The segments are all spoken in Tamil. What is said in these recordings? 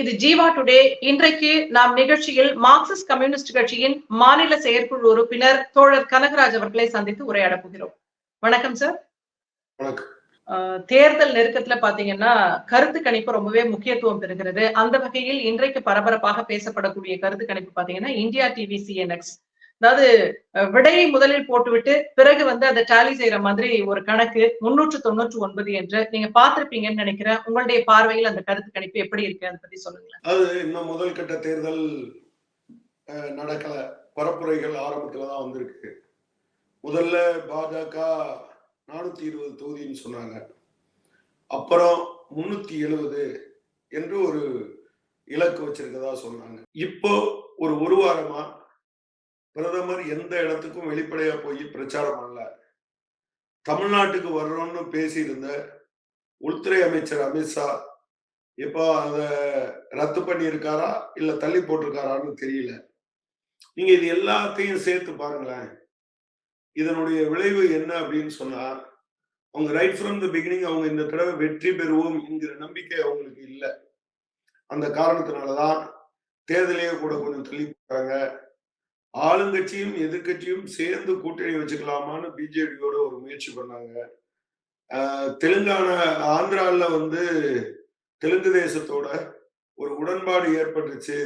இது ஜீவா டுடே. இன்றைக்கு நாம் நிகழ்ச்சியில் மார்க்சிஸ்ட் கம்யூனிஸ்ட் கட்சியின் மாநில செயற்குழு உறுப்பினர் தோழர் கனகராஜ் அவர்களை சந்தித்து உரையாடப் போகிறோம். வணக்கம் சார் தேர்தல் நெருக்கத்துல பாத்தீங்கன்னா கருத்து கணிப்பு ரொம்பவே முக்கியத்துவம் பெறுகிறது. அந்த வகையில் இன்றைக்கு பரபரப்பாக பேசப்படக்கூடிய கருத்து கணிப்பு பாத்தீங்கன்னா இந்தியா டிவி சிஎன்எக்ஸ் அதாவது விடையை முதலில் போட்டுவிட்டு பிறகு வந்து அதை டேலி செய்யற மாதிரி ஒரு கணக்கு முன்னூற்று தொண்ணூற்று ஒன்பது என்று நீங்க பார்த்திருப்பீங்கன்னு நினைக்கிறேன். உங்களுடைய பார்வையில் அந்த கருத்து கணிப்பு எப்படி இருக்கு? அதை பத்தி சொல்லுங்களேன். அது இன்னும் முதல் கட்ட தேர்தல் நடக்கல. பரப்புரைகள் ஆரம்பத்துல தான் வந்திருக்கு. முதல்ல பாஜக நானூத்தி இருபது தொகுதின்னு சொன்னாங்க. அப்புறம் முன்னூத்தி எழுபது என்று ஒரு இலக்கு வச்சிருக்கதா சொன்னாங்க. இப்போ ஒரு ஒரு வாரமா பிரதமர் எந்த இடத்துக்கும் வெளிப்படையா போய் பிரச்சாரம் பண்ணல. தமிழ்நாட்டுக்கு வர்றோம்னு பேசியிருந்த உள்துறை அமைச்சர் அமித்ஷா இப்போ அத ரத்து பண்ணியிருக்காரா? இல்ல தள்ளி போட்டிருக்காரான்னு தெரியல. நீங்க இது எல்லாத்தையும் சேர்த்து பாருங்களேன். இதனுடைய விளைவு என்ன அப்படின்னு சொன்னா அவங்க ரைட் ஃப்ரம் த பிகினிங் அவங்க இந்த தடவை வெற்றி பெறுவோம் என்கிற நம்பிக்கை அவங்களுக்கு இல்லை. அந்த காரணத்தினாலதான் தேர்தலையே கூட கொஞ்சம் தள்ளி போட்டாங்க. ஆளுங்கட்சியும் எதிர்கட்சியும் சேர்ந்து கூட்டணி வச்சுக்கலாமான்னு பிஜேடியோட ஒரு முயற்சி பண்ணாங்க. தெலுங்கானா ஆந்திரால வந்து தெலுங்கு தேசத்தோட ஒரு உடன்பாடு ஏற்பட்டுச்சு.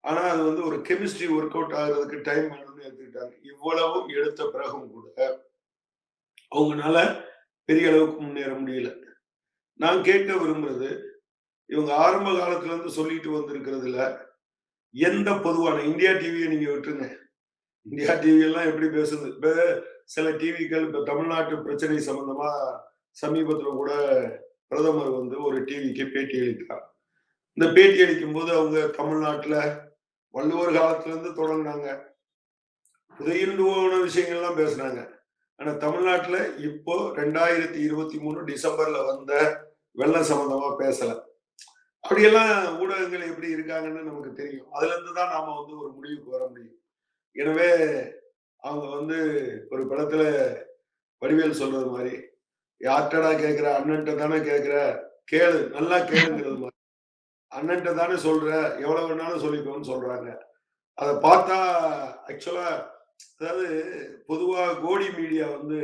ஆனா அது வந்து ஒரு கெமிஸ்ட்ரி ஒர்க் அவுட் ஆகுறதுக்கு டைம் வேணும்னு எடுத்துக்கிட்டாங்க. இவ்வளவும் எடுத்த பிறகும் கூட அவங்கனால பெரிய அளவுக்கு முன்னேற முடியல. நான் கேட்க விரும்புறது இவங்க ஆரம்ப காலத்துல இருந்து சொல்லிட்டு வந்திருக்கிறதுல எந்த பொதுவான இந்தியா டிவியை நீங்க விட்டுருங்க. இந்தியா டிவி எல்லாம் எப்படி பேசுது? இப்ப சில டிவிகள் இப்ப தமிழ்நாட்டு பிரச்சனை சம்பந்தமா சமீபத்துல கூட பிரதமர் வந்து ஒரு டிவிக்கு பேட்டி அளித்தார். இந்த பேட்டி அளிக்கும் போது அவங்க தமிழ்நாட்டுல வள்ளுவர் காலத்துல இருந்து தொடங்கினாங்க. புதையுண்டு போன விஷயங்கள்லாம் பேசுனாங்க. ஆனா தமிழ்நாட்டுல இப்போ ரெண்டாயிரத்தி இருபத்தி மூணு டிசம்பர்ல வந்த வெள்ளம் சம்பந்தமா பேசல. அப்படியெல்லாம் ஊடகங்கள் எப்படி இருக்காங்கன்னு நமக்கு தெரியும். அதுல இருந்து தான் நாம வந்து ஒரு முடிவுக்கு வர முடியும். எனவே அவங்க வந்து ஒரு படத்துல வடிவேல் சொல்றது மாதிரி யார்கிட்டடா கேக்குற? அண்ணன்ட்ட தானே கேக்குற? கேளு நல்லா கேளுங்கிறது மாதிரி. அண்ணன்ட்ட தானே சொல்ற? எவ்வளவு வேணாலும் சொல்லிக்கோன்னு சொல்றாங்க. அதை பார்த்தா ஆக்சுவலா அதாவது பொதுவா கோடி மீடியா வந்து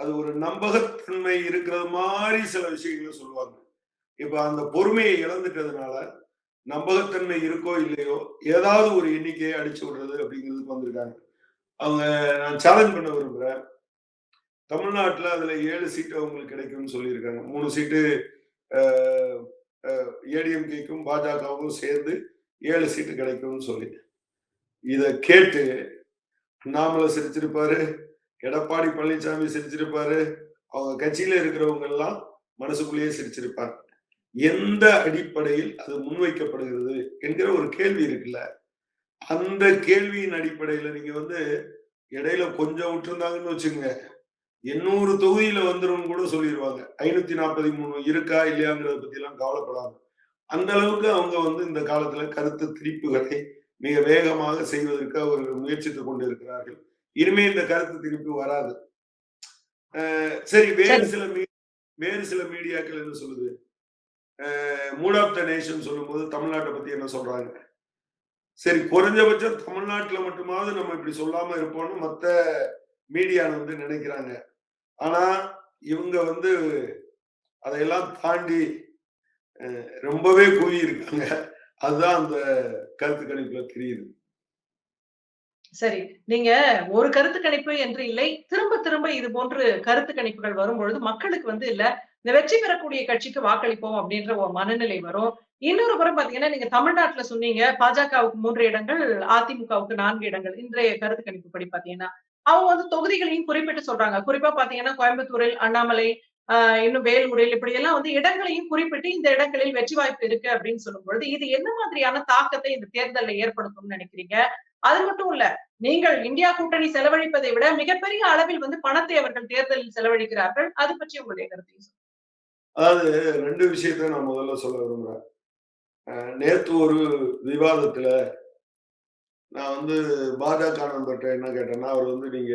அது ஒரு நம்பகத்தன்மை இருக்கிறது மாதிரி சில விஷயங்களை சொல்லுவாங்க. இப்ப அந்த பொறுமையை இழந்துட்டதுனால நம்பகத்தன்மை இருக்கோ இல்லையோ ஏதாவது ஒரு எண்ணிக்கையை அடிச்சு விடுறது அப்படிங்கிறதுக்கு வந்திருக்காங்க. அவங்க நான் சேலஞ்ச் பண்ண விரும்புறேன். தமிழ்நாட்டுல அதுல ஏழு சீட்டு அவங்களுக்கு கிடைக்கும்னு சொல்லியிருக்காங்க. மூணு சீட்டு ஏடிஎம்கேக்கும் பாஜகவுக்கும் சேர்ந்து ஏழு சீட்டு கிடைக்கும்னு சொல்லி. இத கேட்டு அண்ணாமலை சிரிச்சிருப்பாரு எடப்பாடி பழனிசாமி சிரிச்சிருப்பாரு அவங்க கட்சியில இருக்கிறவங்க எல்லாம் மனசுக்குள்ளேயே சிரிச்சிருப்பாங்க. எந்த அடிப்படையில் அது முன்வைக்கப்படுகிறது என்கிற ஒரு கேள்வி இருக்குல்ல. அந்த கேள்வியின் அடிப்படையில நீங்க வந்து இடையில கொஞ்சம் விட்டுருந்தாங்கன்னு வச்சுங்க எண்ணூறு தொகுதியில வந்துரும் கூட சொல்லிடுவாங்க ஐநூத்தி நாற்பத்தி மூணு இருக்கா இல்லையாங்கிறத பத்தி எல்லாம் கவலைப்படாம. அந்த அளவுக்கு அவங்க வந்து இந்த காலத்துல கருத்து திரிப்புகளை மிக வேகமாக செய்வதற்கு அவர்கள் முயற்சித்துக் கொண்டிருக்கிறார்கள். இனிமே இந்த கருத்து திருப்பி வராது. சரி வேறு சில மீ- வேறு சில மீடியாக்கள் என்ன சொல்லுது? மூட் ஆஃப் த நேஷன் சொல்லும்போது தமிழ்நாட்டை பத்தி என்ன சொல்றாங்க? சரி குறைஞ்சபட்சம் தமிழ்நாட்டுல மட்டுமாவது நம்ம இப்படி சொல்லாம இருப்போம்னு மத்த மீடியா வந்து நினைக்கிறாங்க. ஆனா இவங்க வந்து அதையெல்லாம் தாண்டி அஹ், ரொம்பவே கூவி இருக்காங்க அதுதான் அந்த கருத்து கணிப்புல தெரியுது. சரி நீங்க ஒரு கருத்து கணிப்பு என்று இல்லை திரும்ப திரும்ப இது போன்று கருத்து கணிப்புகள் வரும்பொழுது மக்களுக்கு வந்து இல்ல இந்த வெற்றி பெறக்கூடிய கட்சிக்கு வாக்களிப்போம் அப்படின்ற ஒரு மனநிலை வரும். இன்னொரு புறம் பாத்தீங்கன்னா நீங்க தமிழ்நாட்டுல சொன்னீங்க பாஜகவுக்கு மூன்று இடங்கள் அதிமுகவுக்கு நான்கு இடங்கள் இன்றைய கருத்து கணிப்பு படி பாத்தீங்கன்னா. அவங்க வந்து தொகுதிகளையும் குறிப்பிட்டு சொல்றாங்க. குறிப்பா பாத்தீங்கன்னா கோயம்புத்தூரில் அண்ணாமலை ஆஹ் இன்னும் வேலூரில் இப்படி எல்லாம் வந்து இடங்களையும் குறிப்பிட்டு இந்த இடங்களில் வெற்றி வாய்ப்பு இருக்கு அப்படின்னு சொல்லும் பொழுது இது என்ன மாதிரியான தாக்கத்தை இந்த தேர்தலில் ஏற்படுத்தும்னு நினைக்கிறீங்க? அது மட்டும் இல்ல நீங்கள் இந்தியா கூட்டணி செலவழிப்பதை விட மிகப்பெரிய அளவில் வந்து பணத்தை அவர்கள் தேர்தலில் செலவழிக்கிறார்கள். அது பற்றி உங்களுடைய கருத்தையும் சொல்லுங்க. அதாவது ரெண்டு விஷயத்த நான் முதல்ல சொல்ல விரும்புறேன். நேற்று ஒரு விவாதத்துல நான் வந்து பாஜக நண்பர்கிட்ட என்ன கேட்டேன்னா அவர் வந்து நீங்க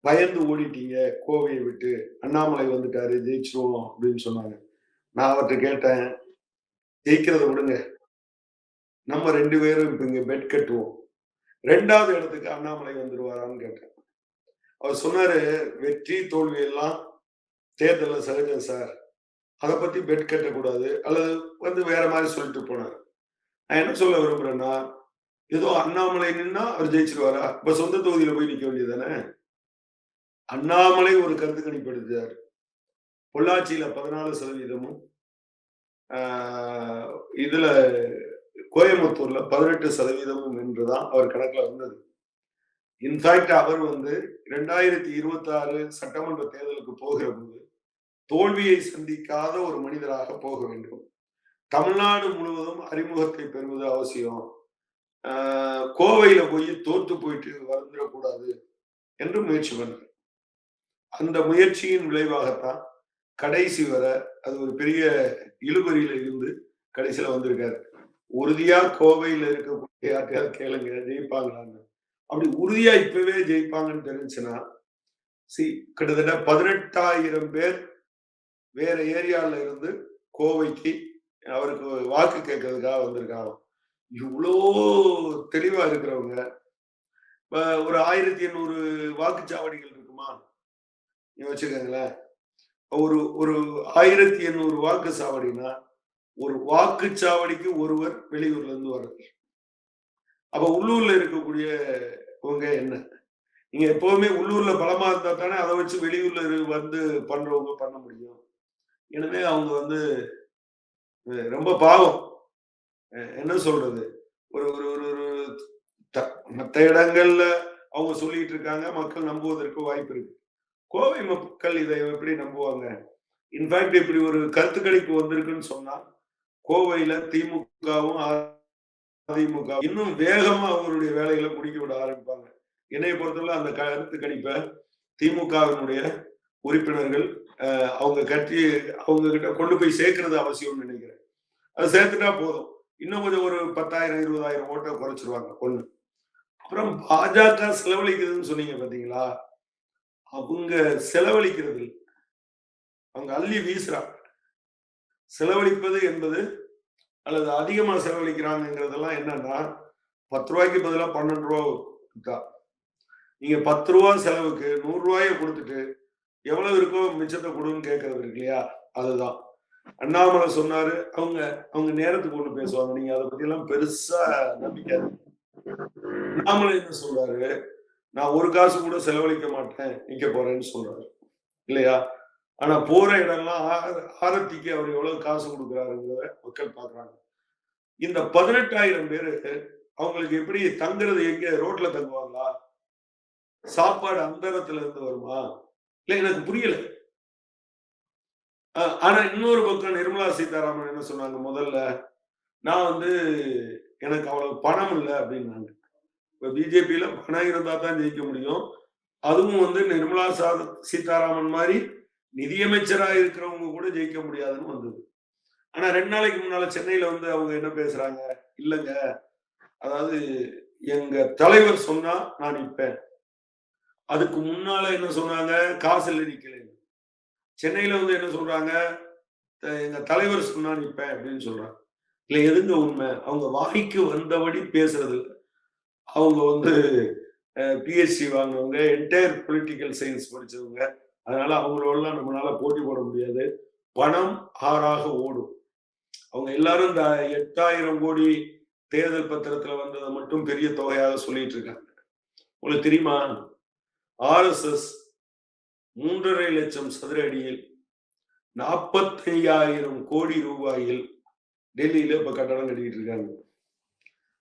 பயந்து ஓடிட்டீங்க கோவையை விட்டு அண்ணாமலை வந்துட்டாரு ஜெயிச்சிருவோம் அப்படின்னு சொன்னாங்க. நான் அவர்கிட்ட கேட்டேன் ஜெயிக்கிறத விடுங்க. நம்ம ரெண்டு பேரும் இப்ப இங்க பெட் கட்டுவோம். ரெண்டாவது இடத்துக்கு அண்ணாமலை வந்துருவாரான்னு கேட்டேன். அவர் சொன்னாரு வெற்றி தோல்வி எல்லாம் தேர்தலில் சகஜம் சார். அதை பத்தி பெட் கட்டக்கூடாது அல்லது வந்து வேற மாதிரி சொல்லிட்டு போனார். நான் என்ன சொல்ல விரும்புறேன்னா ஏதோ அண்ணாமலை நின்னா அவர் ஜெயிச்சிருவாரா? இப்ப சொந்த தொகுதியில போய் நிக்க வேண்டியதானே அண்ணாமலை ஒரு கருத்து கணிப்பு எடுத்தார் பொள்ளாச்சியில பதினாலு சதவீதமும் இதுல கோயம்புத்தூர்ல பதினெட்டு சதவீதமும் என்றுதான் அவர் கணக்குல வந்தது. இன்ஃபேக்ட் அவர் வந்து இரண்டாயிரத்தி இருபத்தி ஆறு சட்டமன்ற தேர்தலுக்கு போகிற போது தோல்வியை சந்திக்காத ஒரு மனிதராக போக வேண்டும். தமிழ்நாடு முழுவதும் அறிமுகத்தை பெறுவது அவசியம். கோவையில போய் தோத்து போயிட்டு வந்துடக்கூடாது என்று முயற்சி பண்ணார் அந்த முயற்சியின் விளைவாகத்தான் கடைசி வர அது ஒரு பெரிய இழுபறியில இருந்து கடைசியில வந்திருக்காரு. உறுதியா கோவையில இருக்கக்கூடிய யார்ட்டையாவது கேளுங்க ஜெயிப்பாங்களான்னு. அப்படி உறுதியா இப்பவே ஜெயிப்பாங்கன்னு தெரிஞ்சுன்னா சி கிட்டத்தட்ட பதினெட்டாயிரம் பேர் வேற ஏரியால இருந்து கோவைக்கு அவருக்கு வாக்கு கேட்கறதுக்காக வந்திருக்காங்க. இவ்வளோ தெளிவா இருக்கிறவங்க. ஒரு ஆயிரத்தி எண்ணூறு வாக்குச்சாவடிகள் இருக்குமா? நீங்க வச்சுக்கோங்களேன் ஒரு ஒரு ஆயிரத்தி எண்ணூறு வாக்கு சாவடினா ஒரு வாக்குச்சாவடிக்கு ஒருவர் வெளியூர்ல இருந்து வர்றது அப்ப உள்ளூர்ல இருக்கக்கூடியவங்க என்ன? நீங்க எப்பவுமே உள்ளூர்ல பலமா இருந்தா தானே அதை வச்சு வெளியூர்ல வந்து பண்றவங்க பண்ண முடியும். எனவே அவங்க வந்து ரொம்ப பாவம். என்ன சொல்றது? ஒரு ஒரு ஒரு ஒரு த- இடங்கள்ல அவங்க சொல்லிட்டு இருக்காங்க. மக்கள் நம்புவதற்கு வாய்ப்பு இருக்கு. கோவை மக்கள் இதை எப்படி நம்புவாங்க? இன்ஃபேக்ட் இப்படி ஒரு கருத்து கணிப்பு வந்திருக்குன்னு சொன்னா கோவையில திமுகவும் அதிமுக இன்னும் வேகமா அவங்களுடைய வேலைகளை முடிக்க விட ஆரம்பிப்பாங்க. என்னை பொறுத்தவரை அந்த கருத்து கணிப்பை திமுகவினுடைய உறுப்பினர்கள் அவங்க கட்சி அவங்க கிட்ட கொண்டு போய் சேர்க்கறது அவசியம்னு நினைக்கிறேன். அது சேர்த்துட்டா போதும். இன்னும் கொஞ்சம் ஒரு பத்தாயிரம் இருபதாயிரம் ஓட்டை குறைச்சிருவாங்க ஒண்ணு. அப்புறம் பாஜக செலவழிக்கிறதுன்னு சொன்னீங்க பாத்தீங்களா? அவங்க செலவழிக்கிறது அவங்க அள்ளி வீசுறாங்க. செலவழிப்பது என்பது அல்லது அதிகமா செலவழிக்கிறாங்கிறதெல்லாம் என்னன்னா பத்து ரூபாய்க்கு பதிலாக பன்னெண்டு ரூபா கொடுத்தா நீங்க பத்து ரூபா செலவுக்கு நூறு ரூபாய கொடுத்துட்டு எவ்வளவு இருக்கோ மிச்சத்தை கொடுன்னு கேட்கறது இருக்கு இல்லையா? அதுதான். அண்ணாமலை சொன்னாரு அவங்க அவங்க நேரத்துக்கு ஒண்ணு பேசுவாங்க. நீங்க அதை பத்தி எல்லாம் பெருசா நம்பிக்கை அண்ணாமலை என்ன சொல்றாரு? நான் ஒரு காசு கூட செலவழிக்க மாட்டேன் நிக்க போறேன்னு சொல்றாரு. இல்லையா? ஆனா போற இடம்லாம் ஆர- ஆரத்திக்கு அவர் எவ்வளவு காசு கொடுக்குறாருங்கிறத மக்கள் பாக்குறாங்க. இந்த பதினெட்டாயிரம் பேரு அவங்களுக்கு எப்படி தங்குறது எங்க? ரோட்ல தங்குவாங்களா? சாப்பாடு அந்தரத்துல இருந்து வருமா? இல்லை எனக்கு புரியல. ஆனா இன்னொரு பக்கம் நிர்மலா சீதாராமன் என்ன சொன்னாங்க? முதல்ல நான் வந்து எனக்கு அவ்வளவு பணம் இல்லை அப்படின்னாங்க. இப்ப பிஜேபியில பணம் இருந்தா தான் ஜெயிக்க முடியும். அதுவும் வந்து நிர்மலா சா- சீதாராமன் மாதிரி நிதியமைச்சரா இருக்கிறவங்க கூட ஜெயிக்க முடியாதுன்னு வந்தது. ஆனா ரெண்டு நாளைக்கு முன்னால சென்னையில வந்து அவங்க என்ன பேசுறாங்க? இல்லைங்க. அதாவது எங்க தலைவர் சொன்னா நான் நிற்பேன் அதுக்கு முன்னால என்ன சொல்றாங்க? காசு இல்லை நிக்கல. சென்னையில வந்து என்ன சொல்றாங்க? எங்க தலைவர் சொன்னா நிற்பேன் அப்படின்னு சொல்றாங்க. இல்ல எதுங்க உண்மை? அவங்க வாய்க்கு வந்தபடி பேசுறது. அவங்க வந்து பிஎஸ்சி வாங்கினவங்க என்டையர் பொலிட்டிக்கல் சயின்ஸ் படிச்சவங்க. அதனால அவங்களோடலாம் நம்மளால போட்டி போட முடியாது. பணம் ஆறாக ஓடும். அவங்க எல்லாரும் இந்த எட்டாயிரம் கோடி தேர்தல் பத்திரத்துல வந்ததை மட்டும் பெரிய தொகையாக சொல்லிட்டு இருக்காங்க. உங்களுக்கு தெரியுமா? ஆர்எஸ்எஸ் மூன்றரை லட்சம் சதுர அடியில் நாற்பத்தையாயிரம் கோடி ரூபாயில் டெல்லியில இப்ப கட்டடம் கட்டிக்கிட்டு இருக்காங்க.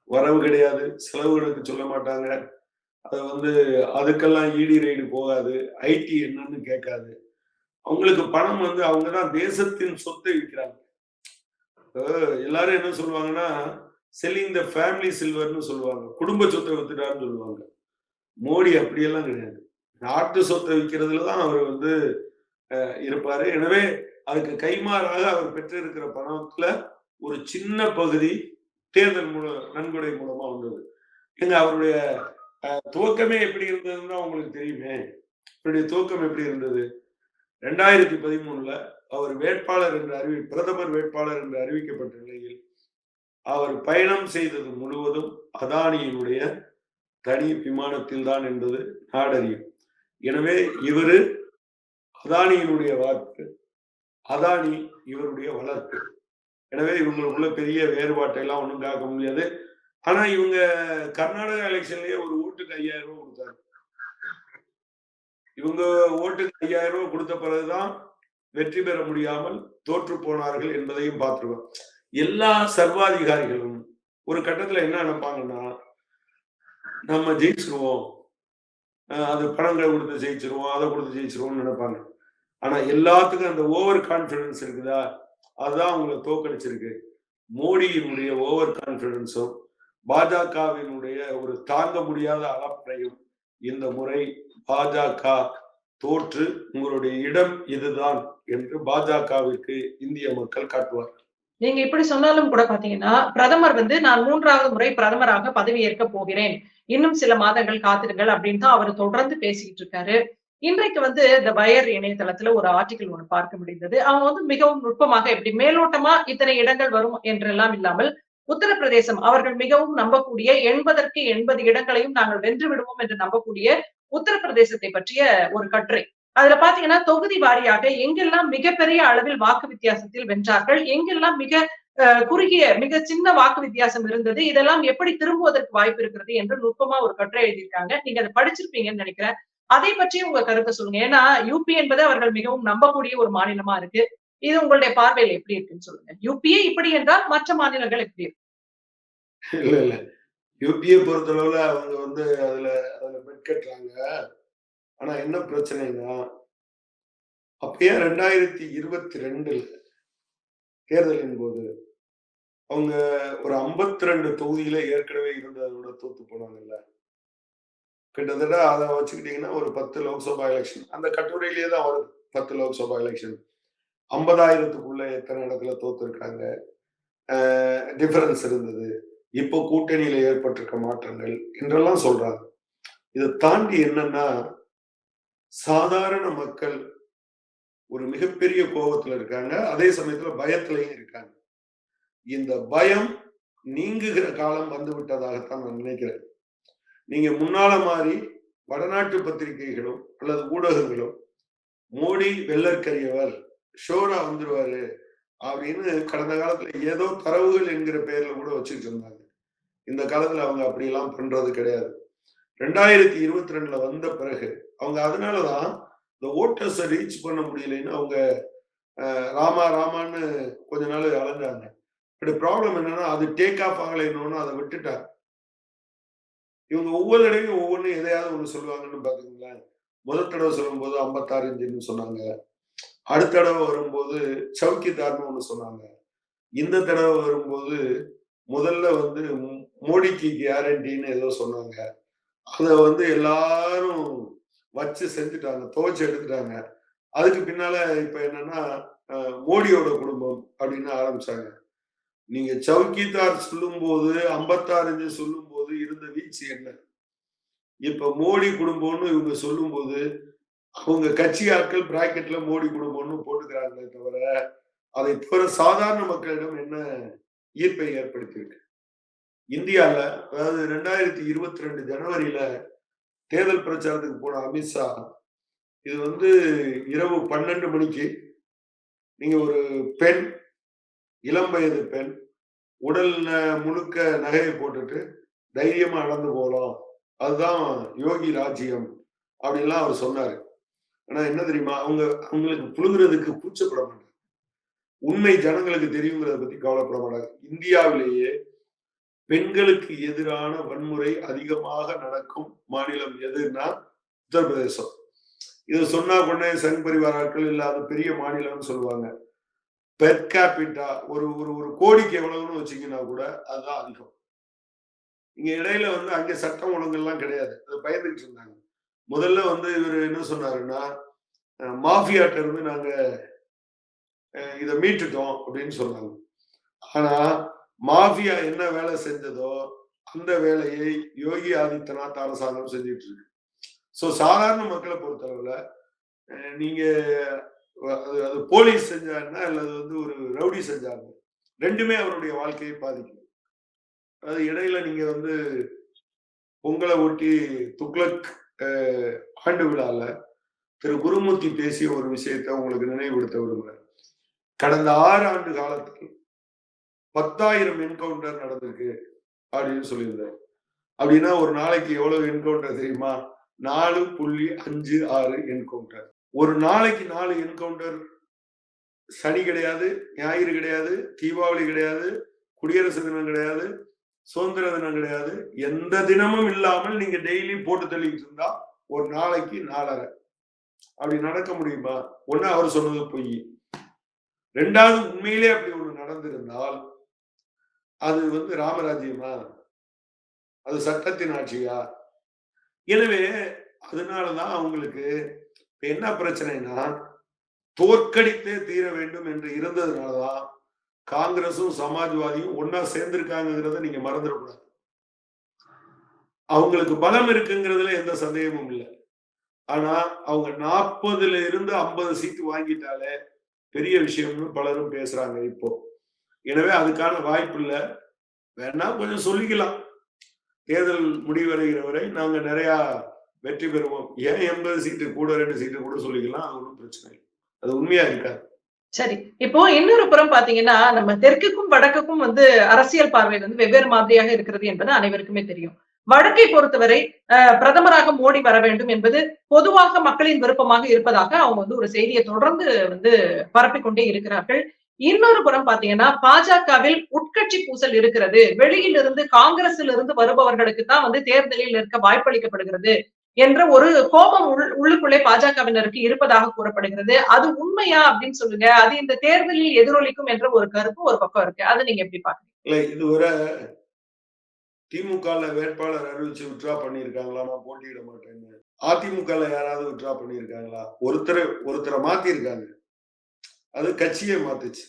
வரவு கிடையாது செலவுகளுக்கு சொல்ல மாட்டாங்க. அது வந்து அதுக்கெல்லாம் இடி ரைடு போகாது ஐடி என்னன்னு கேட்காது. அவங்களுக்கு பணம் வந்து அவங்க தான் தேசத்தின் சொத்தை விற்கிறாங்க. எல்லாரும் என்ன சொல்லுவாங்கன்னா செல்லிங் த ஃபேமிலி சில்வர்னு சொல்லுவாங்க. குடும்ப சொத்தை வித்துட்டாருன்னு சொல்லுவாங்க. மோடி அப்படியெல்லாம் கிடையாது. நாட்டு சொத்தை விற்கிறதுல தான் அவர் வந்து அஹ், இருப்பாரு. எனவே அதுக்கு கைமாறாக அவர் பெற்றிருக்கிற பணத்துல ஒரு சின்ன பகுதி தேர்தல் மூல நன்கொடை மூலமா வந்தது. எங்க அவருடைய அஹ், துவக்கமே எப்படி இருந்ததுன்னா உங்களுக்கு தெரியுமே. அவருடைய துவக்கம் எப்படி இருந்தது? ரெண்டாயிரத்தி பதிமூணுல அவர் வேட்பாளர் என்று அறிவி பிரதமர் வேட்பாளர் என்று அறிவிக்கப்பட்ட நிலையில் அவர் பயணம் செய்தது முழுவதும் அதானியினுடைய தனி விமானத்தில் தான் என்பது நாடறியும். எனவே இவரு அதானியினுடைய வாக்கு அதானி இவருடைய வளர்ப்பு. எனவே இவங்களுக்குள்ள பெரிய வேறுபாட்டை எல்லாம் ஒண்ணும் காக்க முடியாது. ஆனா இவங்க கர்நாடகா எலெக்ஷன்லயே ஒரு ஓட்டுக்கு ஐயாயிரம் ரூபாய் கொடுத்தாரு. இவங்க ஓட்டுக்கு ஐயாயிரம் ரூபாய் கொடுத்த பிறகுதான் வெற்றி பெற முடியாமல் தோற்று போனார்கள் என்பதையும் பார்த்துருவோம் எல்லா சர்வாதிகாரிகளும் ஒரு கட்டத்துல என்ன நினைப்பாங்கன்னா நம்ம ஜெயிச்சிருவோம். அது பணங்களை கொடுத்து ஜெயிச்சிருவோம் அதை கொடுத்து ஜெயிச்சிருவோம்னு நினைப்பாங்க. ஆனா எல்லாத்துக்கும் அந்த ஓவர் கான்பிடன்ஸ் இருக்குதா? அதுதான் அவங்களை தோக்கடிச்சிருக்கு. மோடியினுடைய ஓவர் கான்பிடன்ஸும் பாஜகவினுடைய ஒரு தாங்க முடியாத அளப்பறையும் இந்த முறை பாஜக தோற்று உங்களுடைய இடம் இதுதான் என்று பாஜகவிற்கு இந்திய மக்கள் காட்டுவார் நீங்க இப்படி சொன்னாலும் கூட பாத்தீங்கன்னா பிரதமர் வந்து நான் மூன்றாவது முறை பிரதமராக பதவியேற்க போகிறேன். இன்னும் சில மாதங்கள் காத்திருங்கள் அப்படின்னு தான் அவர் தொடர்ந்து பேசிக்கிட்டு இருக்காரு. இன்றைக்கு வந்து இந்த வயர் இணையதளத்துல ஒரு ஆர்டிகல் ஒன்று பார்க்க முடிந்தது. அவங்க வந்து மிகவும் நுட்பமாக எப்படி மேலோட்டமா இத்தனை இடங்கள் வரும் என்றெல்லாம் இல்லாமல் உத்தரப்பிரதேசம் அவர்கள் மிகவும் நம்பக்கூடிய எண்பதற்கு எண்பது இடங்களையும் நாங்கள் வென்று விடுவோம் என்று நம்பக்கூடிய உத்தரப்பிரதேசத்தை பற்றிய ஒரு கட்டுரை. அதுல பாத்தீங்கன்னா தொகுதி வாரியாக எங்கெல்லாம் மிகப்பெரிய அளவில் வாக்கு வித்தியாசத்தில் வென்றார்கள் எங்கெல்லாம் மிக குறுகிய மிக சின்ன வாக்கு வித்தியாசம் இருந்தது. இதெல்லாம் எப்படி திரும்புவதற்கு வாய்ப்பு இருக்கிறது என்று நுட்பமா ஒரு கட்டுரை எழுதியிருக்காங்க. நீங்க அதை படிச்சிருப்பீங்கன்னு நினைக்கிறேன். அதை பற்றி உங்க கருத்தை சொல்லுங்க. ஏன்னா யூபி என்பது அவர்கள் மிகவும் நம்பக்கூடிய ஒரு மாநிலமா இருக்கு. இது உங்களுடைய பார்வையில எப்படி இருக்குன்னு சொல்லுங்க. யூபிஏ இப்படி என்றால் மற்ற மாநிலங்கள் எப்படி இருக்கு? இல்ல இல்ல. யூபிஏ பொறுத்தளவுல அவங்க வந்து அதுல அதுல மெட்கட்டுறாங்க. ஆனா என்ன பிரச்சனைனா அப்பயே ரெண்டாயிரத்தி இருபத்தி ரெண்டுல தேர்தலின் போது அவங்க ஒரு 52 ரெண்டு தொகுதியில ஏற்கனவே இருந்ததோட தோத்து போனாங்கல்ல. கிட்டத்தட்ட அதை வச்சுக்கிட்டீங்கன்னா ஒரு பத்து லோக்சபா எலெக்ஷன் அந்த கட்டுரையிலேயே தான் வருது பத்து லோக்சபா எலெக்ஷன் ஐம்பதாயிரத்துக்குள்ள எத்தனை இடத்துல தோத்து இருக்காங்க டிஃபரன்ஸ் இருந்தது. இப்போ கூட்டணியில ஏற்பட்டிருக்க மாற்றங்கள் என்றெல்லாம் சொல்றாங்க. இதை தாண்டி என்னன்னா சாதாரண மக்கள் ஒரு மிகப்பெரிய கோபத்துல இருக்காங்க. அதே சமயத்துல பயத்திலையும் இருக்காங்க. இந்த பயம் நீங்குகிற காலம் வந்து விட்டதாகத்தான் நான் நினைக்கிறேன். நீங்க முன்னால மாதிரி வடநாட்டு பத்திரிகைகளும் அல்லது ஊடகங்களும் மோடி வெள்ளற்கரியவர் ஷோரா வந்துருவாரு அப்படின்னு கடந்த காலத்துல ஏதோ தரவுகள் என்கிற பெயர்ல கூட வச்சுட்டு இருந்தாங்க. இந்த காலத்துல அவங்க அப்படியெல்லாம் பண்றது கிடையாது. ரெண்டாயிரத்தி இருபத்தி ரெண்டுல வந்த பிறகு அவங்க அதனாலதான் இந்த ஓட்டர்ஸை ரீச் பண்ண முடியலைன்னு அவங்க அஹ், ராமா ராமான்னு கொஞ்ச நாள் அலைஞ்சாங்க இப்படி ப்ராப்ளம் என்னன்னா அது டேக் ஆஃப் ஆகலைன்னு அதை விட்டுட்டாங்க. இவங்க ஒவ்வொரு தடவையும் ஒவ்வொன்றும் எதையாவது ஒண்ணு சொல்லுவாங்கன்னு பாத்தீங்களேன் முதல் தடவை சொல்லும்போது ஐம்பத்தாறு இன்ச்சுன்னு சொன்னாங்க. அடுத்த தடவை வரும்போது சவுக்கிதார்னு ஒன்று சொன்னாங்க. இந்த தடவை வரும்போது முதல்ல வந்து மோடிக்கு கேரண்டின்னு ஏதோ சொன்னாங்க. அதை வந்து எல்லாரும் வச்சு செஞ்சுட்டாங்க துவைச்சு எடுத்துட்டாங்க. அதுக்கு பின்னால இப்ப என்னன்னா மோடியோட குடும்பம் அப்படின்னு ஆரம்பிச்சாங்க. நீங்க சவுக்கிதார் சொல்லும்போது ஐம்பத்தாறு சொல்லும் சொல்லும்போது இருந்த வீச்சு என்ன? இப்ப மோடி குடும்பம்னு இவங்க சொல்லும்போது அவங்க கட்சி ஆட்கள் பிராக்கெட்ல மோடி குடும்பம்னு போட்டுக்கிறாங்களே தவிர அதை தவிர சாதாரண மக்களிடம் என்ன ஈர்ப்பை ஏற்படுத்தியிருக்கு? இந்தியாவில் அதாவது ரெண்டாயிரத்தி இருபத்தி ரெண்டு ஜனவரியில தேர்தல் பிரச்சாரத்துக்கு போன அமித்ஷா இது வந்து இரவு பன்னெண்டு மணிக்கு நீங்க ஒரு பெண் இளம் வயது பெண் உடல் ந- முழுக்க நகையை போட்டுட்டு தைரியமா நடந்து போகலாம். அதுதான் யோகி ராஜ்யம் அப்படின்லாம் அவர் சொன்னாரு. ஆனா என்ன தெரியுமா அவங்க அவங்களுக்கு புழுங்குறதுக்கு கூச்சப்பட மாட்டாங்க. உண்மை ஜனங்களுக்கு தெரியுங்கிறத பத்தி கவலைப்பட மாட்டாங்க. இந்தியாவிலேயே பெண்களுக்கு எதிரான வன்முறை அதிகமாக நடக்கும் மாநிலம் எதுன்னா உத்தரப்பிரதேசம். இது சொன்னா உடனே சங் பரிவார ஆட்கள் இல்லாத பெரிய மாநிலம்னு சொல்லுவாங்க. பெர் கேபிட்டா ஒரு ஒரு ஒரு கோடிக்கு எவ்வளவுன்னு வச்சீங்கன்னா கூட அதுதான் அதிகம். இங்க இடையில வந்து அங்க சட்டம் ஒழுங்கெல்லாம் கிடையாது. அது பயந்துகிட்டு இருந்தாங்க. முதல்ல வந்து இவர் என்ன சொன்னாருன்னா மாஃபியாட்ட இருந்து நாங்க இதை மீட்டுட்டோம் அப்படின்னு சொன்னாங்க. ஆனா மாஃபியா என்ன வேலை செஞ்சதோ அந்த வேலையை யோகி ஆதித்யநாத் அரசாங்கம் செஞ்சிட்டு இருக்கு. ஸோ சாதாரண மக்களை பொறுத்தளவுல நீங்க அது அது போலீஸ் செஞ்சாருன்னா அல்லது வந்து ஒரு ரவுடி செஞ்சாங்க ரெண்டுமே அவருடைய வாழ்க்கையை பாதிக்கும் அது இடையில நீங்க வந்து பொங்கலை ஒட்டி துக்ளக் ஆண்டு விழால திரு குருமூர்த்தி பேசிய ஒரு விஷயத்த உங்களுக்கு நினைவுபடுத்த விரும்புகிறேன் கடந்த ஆறு ஆண்டு காலத்தில் பத்தாயிரம் என்கவுண்டர் நடந்திருக்கு அப்படின்னு சொல்லியிருந்தார் அப்படின்னா ஒரு நாளைக்கு எவ்வளவு என்கவுண்டர் தெரியுமா? நாலு புள்ளி அஞ்சு ஆறு என்கவுண்டர் ஒரு நாளைக்கு நாலு என்கவுண்டர் சனி கிடையாது ஞாயிறு கிடையாது தீபாவளி கிடையாது குடியரசு தினம் கிடையாது சுதந்திர தினம் கிடையாது. எந்த தினமும் இல்லாமல் நீங்க டெய்லி போட்டு தள்ளிட்டு இருந்தா ஒரு நாளைக்கு நாலரை. அப்படி நடக்க முடியுமா? ஒன்னு அவர் சொன்னது பொய். ரெண்டாவது உண்மையிலே அப்படி ஒண்ணு நடந்திருந்தால் அது வந்து ராமராஜ்யமா? அது சட்டத்தின் ஆட்சியா? எனவே அதனாலதான் அவங்களுக்கு இப்ப என்ன பிரச்சனைனா தோற்கடித்தே தீர வேண்டும் என்று இருந்ததுனாலதான் காங்கிரஸும் சமாஜ்வாதியும் ஒன்னா சேர்ந்திருக்காங்கிறத நீங்க மறந்துடக்கூடாது. அவங்களுக்கு பலம் இருக்குங்கிறதுல எந்த சந்தேகமும் இல்லை. ஆனா அவங்க நாற்பதுல இருந்து ஐம்பது சீட்டு வாங்கிட்டாலே பெரிய விஷயம்னு பலரும் பேசுறாங்க இப்போ. எனவே அதுக்கான வாய்ப்பு இல்லை வேணா கொஞ்சம் சொல்லிக்கலாம். தேர்தல் முடிவடைகிற வரை நாங்க நிறைய வெற்றி பெறுவோம். ஏன் எண்பது சீட்டு கூட ரெண்டு சீட்டு கூட சொல்லிக்கலாம்? அது ஒன்றும் பிரச்சனை இல்லை. அது உண்மையா இருக்காது சரி. இப்போ இன்னொரு புறம் பாத்தீங்கன்னா நம்ம தெற்குக்கும் வடக்குக்கும் வந்து அரசியல் பார்வை வந்து வெவ்வேறு மாதிரியாக இருக்கிறது என்பது அனைவருக்குமே தெரியும். வடக்கை பொறுத்தவரை அஹ், பிரதமராக மோடி வர வேண்டும் என்பது பொதுவாக மக்களின் விருப்பமாக இருப்பதாக அவங்க வந்து ஒரு செய்தியை தொடர்ந்து வந்து பரப்பிக்கொண்டே இருக்கிறார்கள். இன்னொரு புறம் பாத்தீங்கன்னா பாஜகவில் உட்கட்சி பூசல் இருக்கிறது. வெளியில் இருந்து காங்கிரஸில் இருந்து வருபவர்களுக்கு தான் வந்து தேர்தலில் இருக்க வாய்ப்பளிக்கப்படுகிறது என்ற ஒரு கோபம் உள் உள்ளுக்குள்ளே பாஜகவினருக்கு இருப்பதாக கூறப்படுகிறது. அது உண்மையா அப்படின்னு சொல்லுங்க. அது இந்த தேர்தலில் எதிரொலிக்கும் என்ற ஒரு கருப்பு ஒரு பக்கம் இருக்கு. அது நீங்க எப்படி பாக்குறீங்க இது ஒரு திமுக வேட்பாளர் அறிவிச்சு விட்ரா பண்ணியிருக்காங்களா? நான் போட்டியிட மாட்டேன்னு. அதிமுகல யாராவது விட்ரா பண்ணியிருக்காங்களா? ஒருத்தரை ஒருத்தரை மாத்திருக்காங்க அது கட்சியே மாத்துச்சு.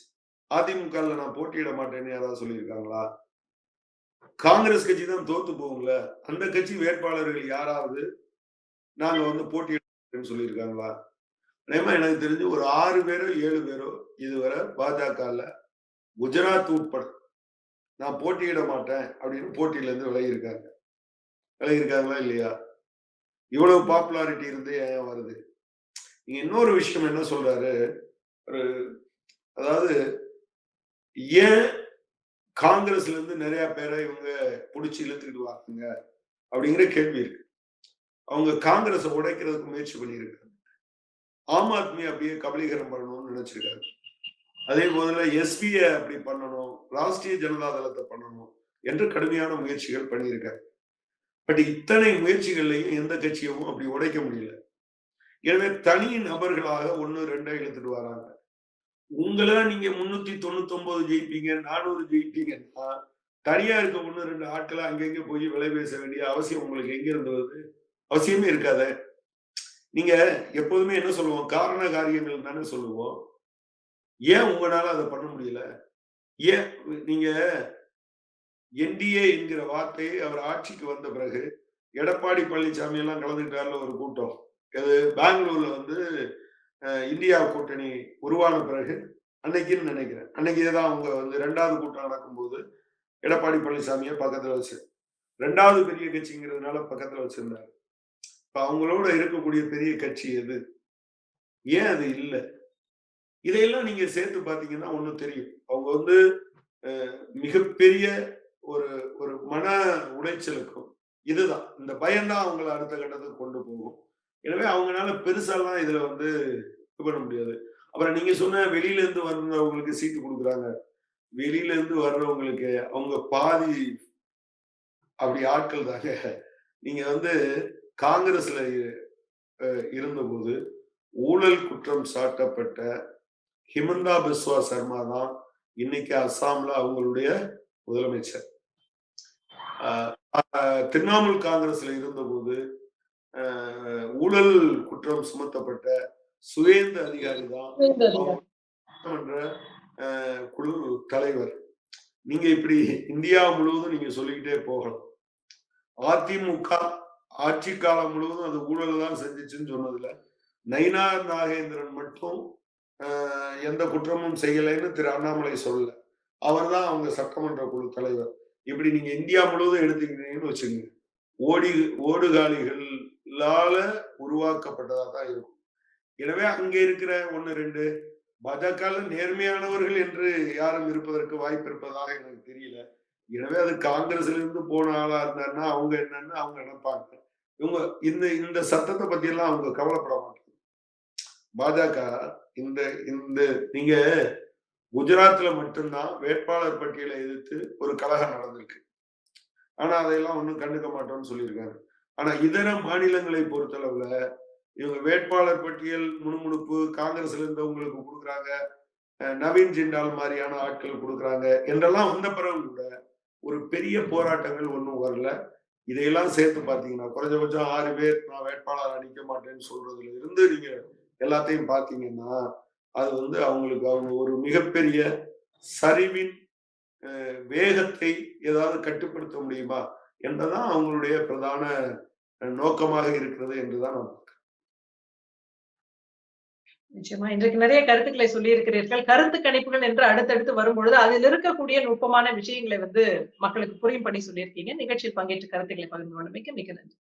அதிமுகல நான் போட்டியிட மாட்டேன்னு யாராவது சொல்லியிருக்காங்களா? காங்கிரஸ் கட்சி தான் தோத்து போகும்ல. அந்த கட்சி வேட்பாளர்கள் யாராவது நாங்க வந்து போட்டியிடன்னு சொல்லியிருக்காங்களா? அதேமா எனக்கு தெரிஞ்சு ஒரு ஆறு பேரோ ஏழு பேரோ இதுவரை பாஜகல குஜராத் உட்பட நான் போட்டியிட மாட்டேன் அப்படின்னு போட்டியில இருந்து விலகியிருக்காங்க. விலகியிருக்காங்களா இல்லையா? இவ்வளவு பாப்புலாரிட்டி இருந்து ஏன் வருது? நீங்க இன்னொரு விஷயம் என்ன சொல்றாரு? ஒரு அதாவது ஏன் காங்கிரஸ்ல இருந்து நிறைய பேரை இவங்க பிடிச்சி இழுத்துக்கிட்டு வாங்க அப்படிங்கிற கேள்வி இருக்கு. அவங்க காங்கிரஸை உடைக்கிறதுக்கு முயற்சி பண்ணியிருக்காங்க. ஆம் ஆத்மி அப்படியே கபலீகரம் பண்ணணும்னு நினைச்சிருக்காரு. அதே போதுல எஸ்பிய அப்படி பண்ணணும் ராஷ்டிரிய ஜனதா தளத்தை பண்ணணும் என்று கடுமையான முயற்சிகள் பண்ணியிருக்காரு. பட் இத்தனை முயற்சிகள்லையும் எந்த கட்சியும் அப்படி உடைக்க முடியல. எனவே தனி நபர்களாக ஒன்று ரெண்டா இழுத்துட்டு வராங்க. உங்களை நீங்க முன்னூத்தி தொண்ணூத்தி ஒன்பது ஜெயிப்பீங்க நானூறு ஜெயிப்பீங்கன்னா தனியா இருக்க ஒண்ணு ரெண்டு ஆட்களை அங்கங்க போய் விலை பேச வேண்டிய அவசியம் உங்களுக்கு எங்க இருந்து வருது? அவசியமே இருக்காத. நீங்க எப்போதுமே என்ன சொல்லுவோம்? காரண காரியங்கள் தானே சொல்லுவோம். ஏன் உங்களால அதை பண்ண முடியல? ஏன் நீங்க என்டிஏ என்கிற வார்த்தையை அவர் ஆட்சிக்கு வந்த பிறகு எடப்பாடி பழனிசாமி எல்லாம் கலந்துக்கிட்டார்ல ஒரு கூட்டம். அது பெங்களூர்ல வந்து இந்தியா கூட்டணி உருவான பிறகு அன்னைக்குன்னு நினைக்கிறேன். அன்னைக்கு தான் அவங்க வந்து ரெண்டாவது கூட்டம் நடக்கும்போது எடப்பாடி பழனிசாமியை பக்கத்துல வச்சு ரெண்டாவது பெரிய கட்சிங்கிறதுனால பக்கத்துல வச்சிருந்தாரு. இப்ப அவங்களோட இருக்கக்கூடிய பெரிய கட்சி எது? ஏன் அது இல்லை? இதையெல்லாம் நீங்க சேர்த்து பாத்தீங்கன்னா ஒண்ணும் தெரியும். அவங்க வந்து மிகப்பெரிய ஒரு ஒரு மன உளைச்சலுக்கும் இதுதான். இந்த பயம்தான் அவங்கள அடுத்த கட்டத்துக்கு கொண்டு போகும். எனவே அவங்களால பெருசாலாம் இதுல வந்து இது பண்ண முடியாது. அப்புறம் நீங்க சொன்ன வெளியில இருந்து வர்றவங்களுக்கு சீட்டு கொடுக்குறாங்க. வெளியில இருந்து வர்றவங்களுக்கு அவங்க பாதி அப்படி ஆட்கள் தாங்க நீங்க வந்து காங்கிரஸ்ல அஹ், இருந்தபோது ஊழல் குற்றம் சாட்டப்பட்ட ஹிமந்தா பிஸ்வா சர்மா தான் இன்னைக்கு அஸ்ஸாம்ல அவங்களுடைய முதலமைச்சர். திரிணாமுல் காங்கிரஸ்ல இருந்தபோது ஊழல் குற்றம் சுமத்தப்பட்ட சுவேந்த அதிகாரி தான் குழு தலைவர். நீங்க இப்படி இந்தியா முழுவதும் நீங்க சொல்லிக்கிட்டே போகலாம் அதிமுக ஆட்சி காலம் முழுவதும் அது ஊழல் தான் செஞ்சுச்சுன்னு சொன்னதுல நயினார் நாகேந்திரன் மட்டும் எந்த குற்றமும் செய்யலைன்னு திரு அண்ணாமலை சொல்லல. அவர் தான் அவங்க சட்டமன்ற குழு தலைவர். இப்படி நீங்க இந்தியா முழுவதும் எடுத்துக்கிட்டீங்கன்னு வச்சுக்கோங்க. ஓடி ஓடுகாலிகளால உருவாக்கப்பட்டதா தான் இருக்கும். எனவே அங்க இருக்கிற ஒண்ணு ரெண்டு பாஜகல நேர்மையானவர்கள் என்று யாரும் இருப்பதற்கு வாய்ப்பு இருப்பதாக எனக்கு தெரியல. எனவே அது காங்கிரஸ்ல இருந்து போன ஆளா இருந்தாருன்னா அவங்க என்னன்னு அவங்க நினைப்பாங்க. இவங்க இந்த இந்த சத்தத்தை பத்தி எல்லாம் அவங்க கவலைப்பட மாட்டாங்க. பாஜக இந்த இந்த நீங்க குஜராத்ல மட்டும்தான் வேட்பாளர் பட்டியலை எதிர்த்து ஒரு கலகம் நடந்திருக்கு. ஆனா அதையெல்லாம் ஒன்றும் கண்டுக்க மாட்டோம்னு சொல்லியிருக்காங்க ஆனா இதர மாநிலங்களை பொறுத்தளவுல இவங்க வேட்பாளர் பட்டியல் முணுமுணுப்பு காங்கிரஸ்ல இருந்தவங்களுக்கு கொடுக்குறாங்க. நவீன் ஜிண்டால் மாதிரியான ஆட்கள் கொடுக்குறாங்க. என்றெல்லாம் வந்த பிறகு கூட ஒரு பெரிய போராட்டங்கள் ஒன்றும் வரல. இதையெல்லாம் சேர்த்து பார்த்தீங்கன்னா குறைஞ்சபட்சம் ஆறு பேர் நான் வேட்பாளர் அடிக்க மாட்டேன்னு சொல்றதுல இருந்து நீங்க எல்லாத்தையும் பார்த்தீங்கன்னா அது வந்து அவங்களுக்கு அவங்க ஒரு மிகப்பெரிய சரிவின் வேகத்தை ஏதாவது கட்டுப்படுத்த முடியுமா? என்றதான் அவங்களுடைய பிரதான நோக்கமாக இருக்கிறது என்றுதான் நான் நிச்சயமா. இன்றைக்கு நிறைய கருத்துக்களை சொல்லி இருக்கிறீர்கள் கருத்து கணிப்புகள் என்று அடுத்தடுத்து வரும்பொழுது அதில் இருக்கக்கூடிய நுட்பமான விஷயங்களை வந்து மக்களுக்கு புரியும் பண்ணி சொல்லியிருக்கீங்க. நிகழ்ச்சியில் பங்கேற்று கருத்துக்களை பகிர்ந்து கொண்டமைக்கு மிக நன்றி.